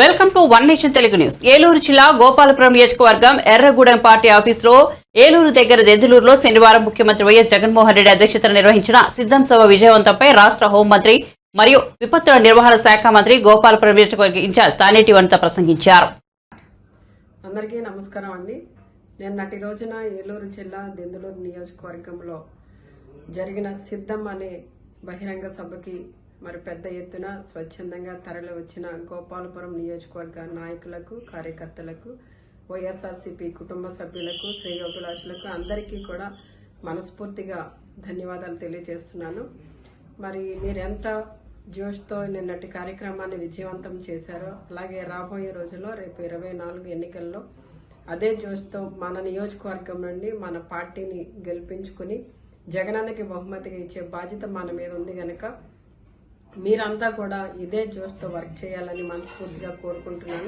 Welcome to one nation Telugu news. Eluru జిల్లా గోపాలపురం నియోజకవర్గం ఎర్రగూడెం party ఆఫీసులో ఏలూరు దగ్గర దెందులూరులో శనివారం ముఖ్యమంత్రి వైఎస్ జగన్మోహన్ రెడ్డి అధ్యక్షతన నిర్వహించిన సిద్ధం సభ విజయవంతంపై రాష్ట్ర హోంమంత్రి మరియు విపత్తుల నిర్వహణ శాఖ మంత్రి గోపాలపురం నియోజకవర్గ ఇన్ఛార్జ్ తానేటి వనిత ప్రసంగించారు. అందరికీ నమస్కారం అండి. నిన్నటి రోజున ఏలూరు జిల్లా దెందులూరు నియోజకవర్గంలో జరిగిన సిద్ధం అనే బహిరంగ సభకి మరి పెద్ద ఎత్తున స్వచ్ఛందంగా తరలి వచ్చిన గోపాలపురం నియోజకవర్గ నాయకులకు కార్యకర్తలకు వైఎస్ఆర్సీపీ కుటుంబ సభ్యులకు శ్రేయోభిలాషులకు అందరికీ కూడా మనస్ఫూర్తిగా ధన్యవాదాలు తెలియజేస్తున్నాను. మరి మీరెంత జోష్తో నిన్నటి కార్యక్రమాన్ని విజయవంతం చేశారో అలాగే రాబోయే రోజుల్లో రేపు ఇరవై నాలుగు ఎన్నికల్లో అదే జోష్తో మన నియోజకవర్గం నుండి మన పార్టీని గెలిపించుకుని జగనన్నకి బహుమతిగా ఇచ్చే బాధ్యత మన మీద ఉంది కనుక మీరంతా కూడా ఇదే జోష్తో వర్క్ చేయాలని మనస్ఫూర్తిగా కోరుకుంటున్నాను.